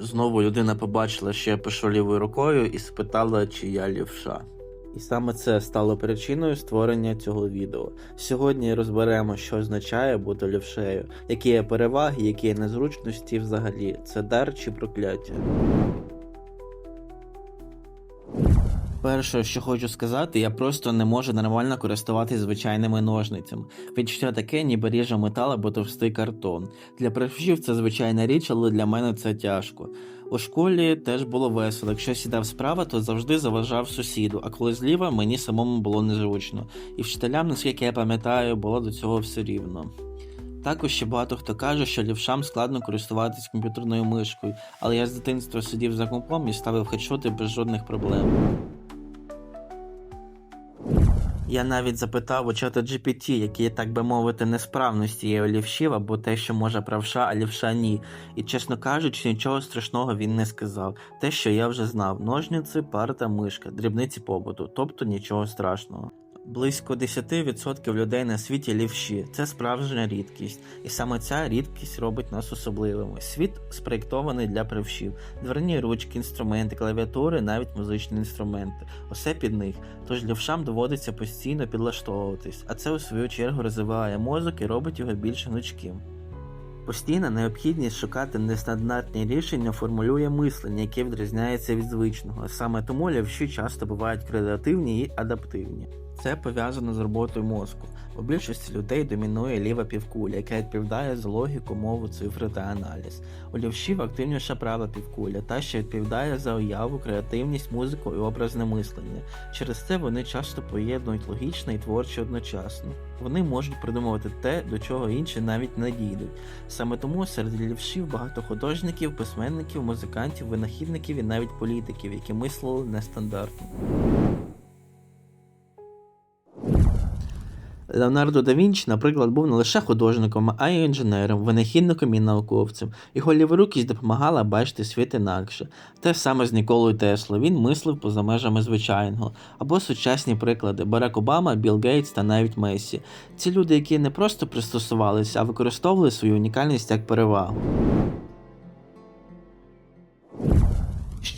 Знову людина побачила, що я пишу лівою рукою, і спитала, чи я лівша. І саме це стало причиною створення цього відео. Сьогодні розберемо, що означає бути лівшею, які є переваги, які є незручності взагалі, це дар чи прокляття. Перше, що хочу сказати, я просто не можу нормально користуватися звичайними ножницями. Відчуття таке, ніби ріже метал або товстий картон. Для правшів це звичайна річ, але для мене це тяжко. У школі теж було весело. Якщо сідав справа, то завжди заважав сусіду, а коли зліва мені самому було незручно. І вчителям, наскільки я пам'ятаю, було до цього все рівно. Також ще багато хто каже, що лівшам складно користуватись комп'ютерною мишкою, але я з дитинства сидів за компом і ставив хедшоти без жодних проблем. Я навіть запитав у чата GPT, які так би мовити, несправності є у лівшів або те, що може правша, а лівша ні. І чесно кажучи, нічого страшного він не сказав. Те, що я вже знав: ножниці, парта, мишка, дрібниці побуту, тобто нічого страшного. Близько 10% людей на світі лівші це справжня рідкість, і саме ця рідкість робить нас особливими. Світ спроєктований для правшів: дверні ручки, інструменти, клавіатури, навіть музичні інструменти. Усе під них. Тож лівшам доводиться постійно підлаштовуватись, а це у свою чергу розвиває мозок і робить його більш гнучким. Постійна необхідність шукати нестандартні рішення формулює мислення, яке відрізняється від звичного. Саме тому лівші часто бувають креативні і адаптивні. Це пов'язано з роботою мозку. У більшості людей домінує ліва півкуля, яка відповідає за логіку, мову, цифри та аналіз. У лівшів активніша права півкуля, та що відповідає за уяву, креативність, музику і образне мислення. Через це вони часто поєднують логічне і творче одночасно. Вони можуть придумувати те, до чого інші навіть не дійдуть. Саме тому серед лівшів багато художників, письменників, музикантів, винахідників і навіть політиків, які мислили нестандартно. Леонардо да Вінчі, наприклад, був не лише художником, а й інженером, винахідником і науковцем. Його ліворукість допомагала бачити світ інакше. Те саме з Ніколою Тесло. Він мислив поза межами звичайного. Або сучасні приклади Барак Обама, Білл Гейтс та навіть Месі. Ці люди, які не просто пристосувалися, а використовували свою унікальність як перевагу.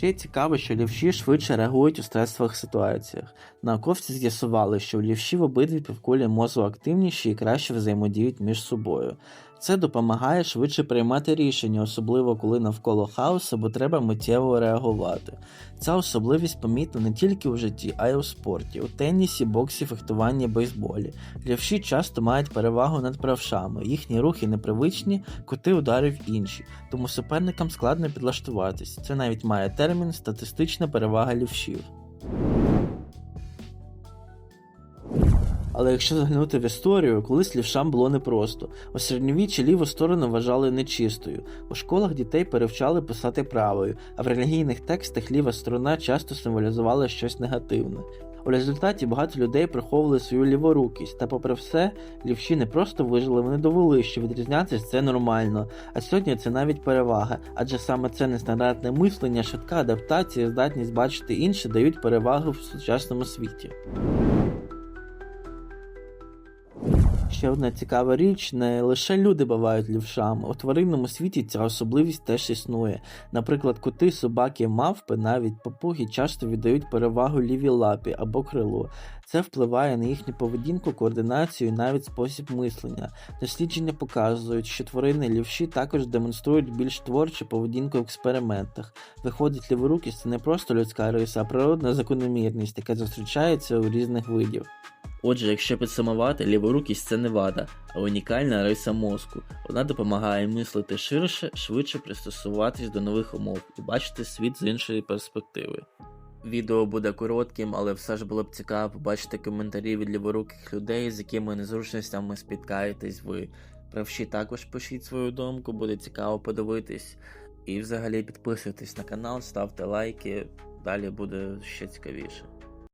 Ще цікаво, що лівші швидше реагують у стресових ситуаціях. Науковці з'ясували, що у в обидві півкулі мозку активніші і краще взаємодіють між собою. Це допомагає швидше приймати рішення, особливо коли навколо хаос або треба миттєво реагувати. Ця особливість помітна не тільки у житті, а й у спорті, у тенісі, боксі, фехтуванні, бейсболі. Лівші часто мають перевагу над правшами, їхні рухи непривичні, кути ударів інші, тому суперникам складно підлаштуватись. Це навіть має термін статистична перевага лівшів. Але якщо заглянути в історію, колись лівшам було непросто. У середньовіччі ліву сторону вважали нечистою. У школах дітей перевчали писати правою, а в релігійних текстах ліва сторона часто символізувала щось негативне. У результаті багато людей приховували свою ліворукість, та, попри все, лівші не просто вижили, вони довели, що відрізнятися це нормально. А сьогодні це навіть перевага, адже саме це нестандартне мислення, швидка адаптація, здатність бачити інше дають перевагу в сучасному світі. Ще одна цікава річ: не лише люди бувають лівшами. У тваринному світі ця особливість теж існує. Наприклад, коти, собаки, мавпи, навіть папуги часто віддають перевагу лівій лапі або крилу. Це впливає на їхню поведінку, координацію і навіть спосіб мислення. Дослідження показують, що тварини лівші також демонструють більш творчу поведінку в експериментах. Виходить, ліворукість це не просто людська риса, а природна закономірність, яка зустрічається у різних видів. Отже, якщо підсумувати, ліворукість це не вада, а унікальна риса мозку. Вона допомагає мислити ширше, швидше пристосуватись до нових умов і бачити світ з іншої перспективи. Відео буде коротким, але все ж було б цікаво побачити коментарі від ліворуких людей, з якими незручностями спіткаєтесь ви. Правші також пишіть свою думку, буде цікаво подивитись. І взагалі підписуйтесь на канал, ставте лайки, далі буде ще цікавіше.